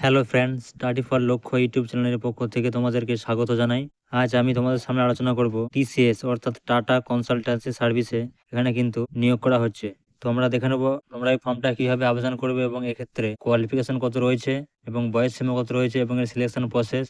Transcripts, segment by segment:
Hello friends study for Lakshya YouTube চ্যানেলের পক্ষ থেকে তোমাদেরকে স্বাগত জানাই। আজ আমি তোমাদের সামনে আলোচনা করব টিসিএস অর্থাৎ টাটা কনসালটেন্সি সার্ভিসে এখানে কিন্তু নিয়োগ করা হচ্ছে। তোমরা দেখে নেব, তোমরা এই ফর্মটা কীভাবে আবেদন করবে এবং এক্ষেত্রে কোয়ালিফিকেশন কত রয়েছে এবং বয়স সীমা কত রয়েছে এবং এর সিলেকশন প্রসেস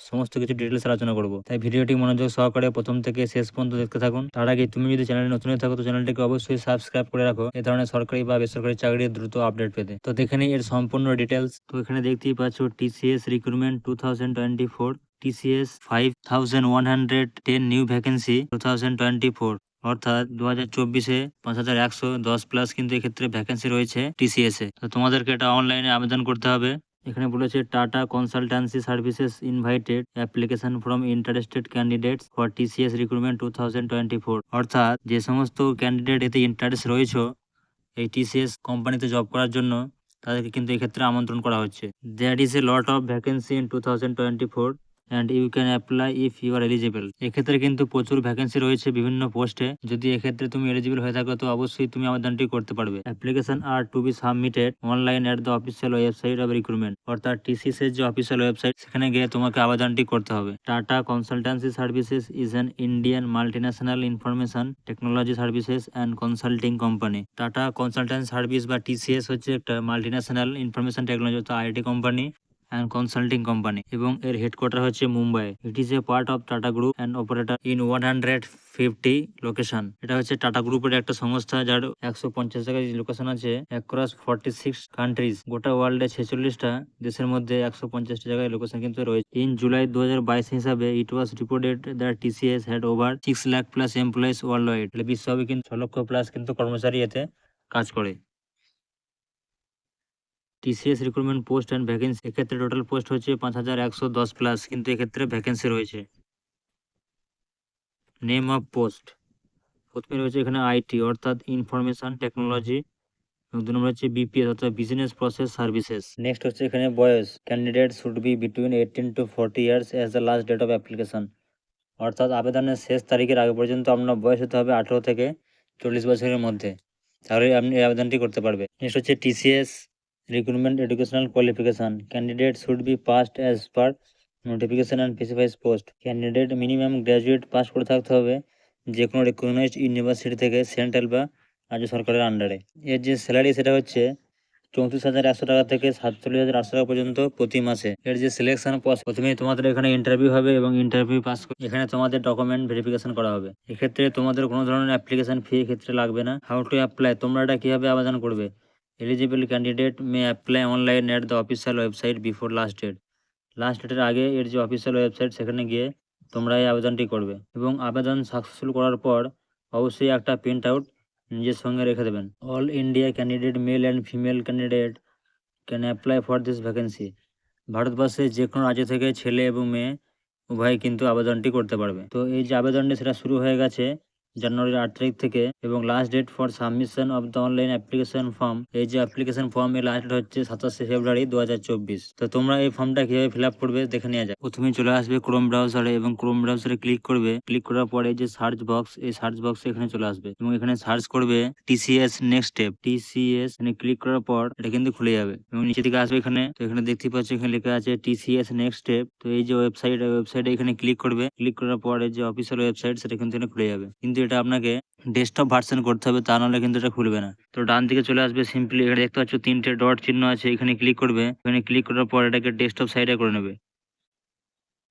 সমস্ত কিছু ডিটেলস আলোচনা করব। তাই ভিডিওটি মনোযোগ সহকারে প্রথম থেকে শেষ পর্যন্ত দেখতে থাকুন। তার আগে তুমি যদি চ্যানেলে নতুন হয়ে থাকো, তো চ্যানেলটিকে অবশ্যই সাবস্ক্রাইব করে রাখো। এ ধরনের সরকারি বা বেসরকারি চাকরির দ্রুত আপডেট পেতে। তো দেখে এর সম্পূর্ণ ডিটেলস তো এখানে দেখতেই পাচ্ছ TCS recruitment two thousand twenty four TCS five thousand one hundred ten new vacancy two thousand twenty four অর্থাৎ দু হাজার চব্বিশে পাঁচ হাজার একশো দশ প্লাস কিন্তু এক্ষেত্রে ভ্যাকেন্সি রয়েছে টিসিএস এ। তো তোমাদেরকে এটা অনলাইনে আবেদন করতে হবে। এখানে বলেছে, Tata Consultancy Services invited application from interested candidates for TCS recruitment two thousand twenty four. অর্থাৎ, যে সমস্ত ক্যান্ডিডেট এতে ইন্টারেস্ট রয়েছে, এই টিসিএস কোম্পানিতে জব করার জন্য, তাদেরকে কিন্তু এক্ষেত্রে আমন্ত্রণ করা হচ্ছে। That is a lot of vacancy in two thousand twenty four and you can apply if you are eligible এক্ষেত্রে কিন্তু প্রচুর ভ্যাকেন্সি রয়েছে বিভিন্ন পোস্টে যদি এক্ষেত্রে তুমি এলিজিবল হয়ে থাকো, তো অবশ্যই তুমি আবেদনটি করতে পারবে। Application are to be submitted online at the official website of recruitment অর্থাৎ টিসিএস এর যে অফিসিয়াল ওয়েবসাইট সেখানে গিয়ে তোমাকে আবেদনটি করতে হবে। Tata consultancy services is an Indian multinational information technology services and consulting company Tata consultancy service বা টিসিএস হচ্ছে একটা মাল্টিন্যাশনাল ইনফরমেশন টেকনোলজি অর্থাৎ IT company and consulting company এবং এর হেডকোয়ার্টার হচ্ছে Mumbai. It is a part of Tata group and operator in one hundred fifty location এটা হচ্ছে tata গ্রুপের একটা সংস্থা যার একশো পঞ্চাশ জায়গায় লোকেশন আছে অ্যাক্রস ফর্টি সিক্স কান্ট্রিজ গোটা ওয়ার্ল্ডে ছেচল্লিশটা দেশের মধ্যে একশো পঞ্চাশটা জায়গায় লোকেশন কিন্তু রয়েছে। ইন জুলাই দু হাজার বাইশ হিসাবে it was reported the TCS had over six lakh plus employees world wide বিশ্বব্যাপী কিন্তু ছ লক্ষ প্লাস কিন্তু কর্মচারী এতে কাজ করে। TCS recruitment post and vacancy এক্ষেত্রে টোটাল পোস্ট হচ্ছে পাঁচ হাজার একশো দশ প্লাস কিন্তু এক্ষেত্রে ভ্যাকেন্সি রয়েছে। নেম অফ পোস্ট প্রথমে রয়েছে এখানে আইটি অর্থাৎ ইনফরমেশন টেকনোলজি এবং দু নম্বর হচ্ছে বিপিএস অর্থাৎ বিজনেস প্রসেস সার্ভিসেস নেক্সট হচ্ছে এখানে বয়স। Candidate should be between eighteen to forty years as the last date of application অর্থাৎ আবেদনের শেষ তারিখের আগে পর্যন্ত আপনার বয়স হতে হবে আঠেরো থেকে চল্লিশ বছরের মধ্যে। তাহলে আপনি এই আবেদনটি করতে পারবে নেক্সট হচ্ছে TCS recruitment educational qualification. Candidate should be passed as per notification and specifies post. Candidate minimum graduate pass করে থাকতে হবে যে কোনো রেকগনাইজড ইউনিভার্সিটি থেকে সেন্ট্রাল বা রাজ্য সরকারের আন্ডারে এর যে স্যালারি সেটা হচ্ছে চৌত্রিশ হাজার একশো টাকা থেকে সাতচল্লিশ হাজার আটশো টাকা পর্যন্ত প্রতি মাসে। এর যে সিলেকশন প্রসেস প্রথমে তোমাদের এখানে ইন্টারভিউ হবে এবং ইন্টারভিউ পাস এখানে তোমাদের ডকুমেন্ট ভেরিফিকেশন করা হবে। এক্ষেত্রে তোমাদের কোনো ধরনের অ্যাপ্লিকেশন ফি ক্ষেত্রে লাগবে না। হাউ টু অ্যাপ্লাই তোমরা এটা কীভাবে আবেদন করবে? Eligible candidate may apply online at the official website before last date last ডেটের আগে এর যে অফিসিয়াল ওয়েবসাইট সেখানে গিয়ে তোমরা এই আবেদনটি করবে এবং আবেদন সাকসেসফুল করার পর অবশ্যই একটা প্রিন্ট আউট নিজের সঙ্গে রেখে দেবেন। All India candidate male and female candidate can apply for this vacancy ভারতবর্ষে যে কোনো রাজ্য থেকে ছেলে এবং মেয়ে উভয় কিন্তু আবেদনটি করতে পারবে। তো এই যে আবেদনটি, সেটা শুরু হয়ে গেছে জানুয়ারির আট তারিখ থেকে এবং last date for submission of the online application form এই যে অ্যাপ্লিকেশন ফর্ম এর লাস্ট ডেট হচ্ছে সাতাশে ফেব্রুয়ারি দু হাজার চব্বিশ। তো তোমরা এই ফর্মটা কীভাবে ফিল করবে দেখে নেওয়া যায় প্রথমে চলে আসবে ক্রোম ব্রাউজারে এবং ক্রোম ব্রাউজারে ক্লিক করবে। ক্লিক করার পরে যে সার্চ বক্স এই সার্চ বক্সে এখানে চলে আসবে। এবং এখানে সার্চ করবে টিসিএস নেক্সট স্টেপ টিসিএস এখানে ক্লিক করার পর এটা কিন্তু খুলে যাবে। এবং নিচে দিকে আসবে এখানে। তো এখানে দেখতে পাচ্ছ এখানে লেখা আছে টিসিএস নেক্সট স্টেপ তো এই যে ওয়েবসাইট ওয়েবসাইটে এখানে ক্লিক করবে। ক্লিক করার পরে যে অফিসিয়াল ওয়েবসাইট সেটা কিন্তু এখানে খুলে যাবে। কিন্তু এটা আপনাকে ডেস্কটপ ভার্সন করতে হবে, তা নাহলে কিন্তু এটা খুলবে না। তো ডান দিকে চলে আসবে সিম্পলি এখানে দেখতে পাচ্ছ তিনটে ডট চিহ্ন আছে, এখানে ক্লিক করবে। এখানে ক্লিক করার পর এটাকে ডেস্কটপ সাইডে করে নেবে।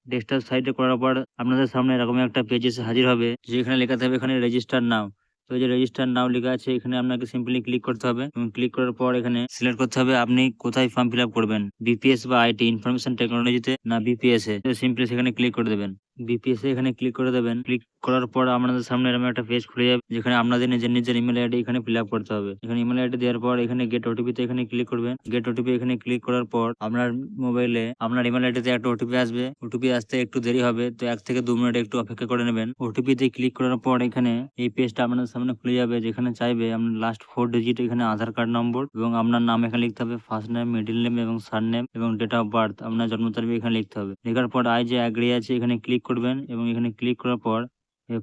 ডেস্কটপ সাইডে করার পর আপনাদের সামনে এরকম একটা পেজ এসে হাজির হবে, যেখানে লেখা থাকবে এখানে রেজিস্টার নাও তো যে রেজিস্টার নাও লেখা আছে, এখানে আপনাকে সিম্পলি ক্লিক করতে হবে। এবং ক্লিক করার পর এখানে সিলেক্ট করতে হবে, আপনি কোথায় ফর্ম ফিল করবেন? বিপিএস বা আইটি ইনফরমেশন টেকনোলজিতে না বিপিএস এ? সিম্পলি সেখানে ক্লিক করে দেবেন। বিপিএস এখানে ক্লিক করে দেবেন। ক্লিক করার পর আপনাদের সামনে এরকম একটা পেজ খুলে যাবে, যেখানে আপনাদের নিজের নিজের ইমেল আইডি এখানে ফিল আপ করতে হবে। এখানে ইমেল আইডি দেওয়ার পর এখানে গেট ওটিপি তে এখানে ক্লিক করবেন। গেট ওটিপি এখানে ক্লিক করার পর আপনার মোবাইলে আপনার ইমেল আইডিতে একটা ওটিপি আসবে। ওটিপি আসতে একটু দেরি হবে, তো এক থেকে দু মিনিট একটু অপেক্ষা করে নেবেন। ওটিপি তে ক্লিক করার পর এখানে এই পেজটা আপনাদের সামনে খুলে যাবে, যেখানে চাইবে আপনার লাস্ট ফোর ডিজিট এখানে আধার কার্ড নম্বর এবং আপনার নাম এখানে লিখতে হবে ফার্স্ট নেম মিডিল নেম এবং সার নেম এবং ডেট অফ বার্থ আপনার জন্ম তারিখ এখানে লিখতে হবে। লেখার পর আই যে অ্যাগ্রি আছে, এখানে ক্লিক করবেন এবং এখানে ক্লিক করার পর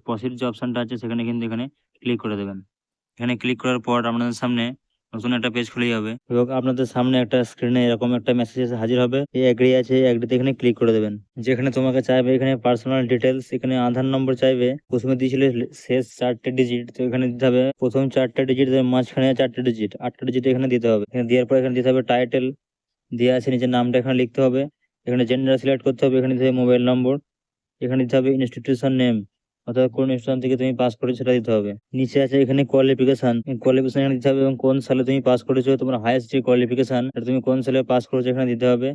প্রসিড যে অপশনটা আছে সেখানে কিন্তু এখানে ক্লিক করে দেবেন। এখানে ক্লিক করার পর আপনাদের সামনে নতুন একটা পেজ খুলে যাবে এবং আপনাদের সামনে একটা স্ক্রিনে এরকম একটা মেসেজ এসে হাজির হবে। এই অ্যাগ্রি আছে, এই অ্যাগ্রিতে এখানে ক্লিক করে দেবেন। যেখানে তোমাকে চাইবে এখানে পার্সোনাল ডিটেলস এখানে আধার নম্বর চাইবে, প্রথমে দিয়েছিলে শেষ চারটে ডিজিট তো এখানে দিতে হবে প্রথম চারটে ডিজিট মাঝখানে চারটে ডিজিট আটটা ডিজিট এখানে দিতে হবে। এখানে দেওয়ার পর এখানে দিতে হবে টাইটেল দেওয়া আছে নিজের নামটা এখানে লিখতে হবে। এখানে জেন্ডার সিলেক্ট করতে হবে, এখানে দিতে হবে মোবাইল নম্বর এখানে দিতে হবে ইনস্টিটিউশন নেম অথবা কোন ইনস্টিটিউশন থেকে তুমি পাস করেছ সেটা দিতে হবে। নিচে আছে এখানে কোয়ালিফিকেশন কোয়ালিফিকেশন এখানে দিতে হবে এবং কোন সালে তুমি পাস করেছ তোমার হায়েস্ট যে কোয়ালিফিকেশন সেটা তুমি কোন সালে পাস করেছ এখানে দিতে হবে।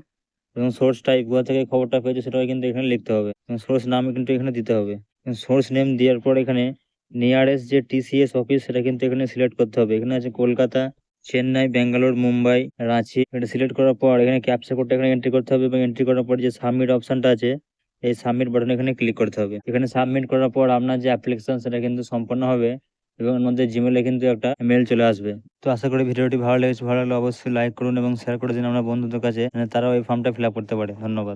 এবং সোর্স টাইপ কোথা থেকে খবরটা পেয়েছ সেটাও কিন্তু এখানে লিখতে হবে। এবং সোর্স নাম কিন্তু এখানে দিতে হবে। সোর্স নেম দেওয়ার পর এখানে নিয়ারেস্ট যে টিসিএস অফিস সেটা কিন্তু এখানে সিলেক্ট করতে হবে। এখানে আছে কলকাতা, চেন্নাই, ব্যাঙ্গালোর, মুম্বাই, রাঁচি। এটা সিলেক্ট করার পর এখানে ক্যাপচা কোডটা এখানে এন্ট্রি করতে হবে এবং এন্ট্রি করার পর যে সাবমিট অপশনটা আছে এই সাবমিট বাটন এখানে ক্লিক করতে হবে। এখানে সাবমিট করার পর আপনার যে অ্যাপ্লিকেশন সেটা কিন্তু সম্পন্ন হবে এবং আমাদের জিমেলে কিন্তু একটা মেল চলে আসবে। তো আশা করি ভিডিওটি ভালো লেগেছে, ভালো লাগলে অবশ্যই লাইক করুন এবং শেয়ার করে দিন আমরা বন্ধুদের কাছে তারাও এই ফর্মটা ফিল করতে পারে। ধন্যবাদ।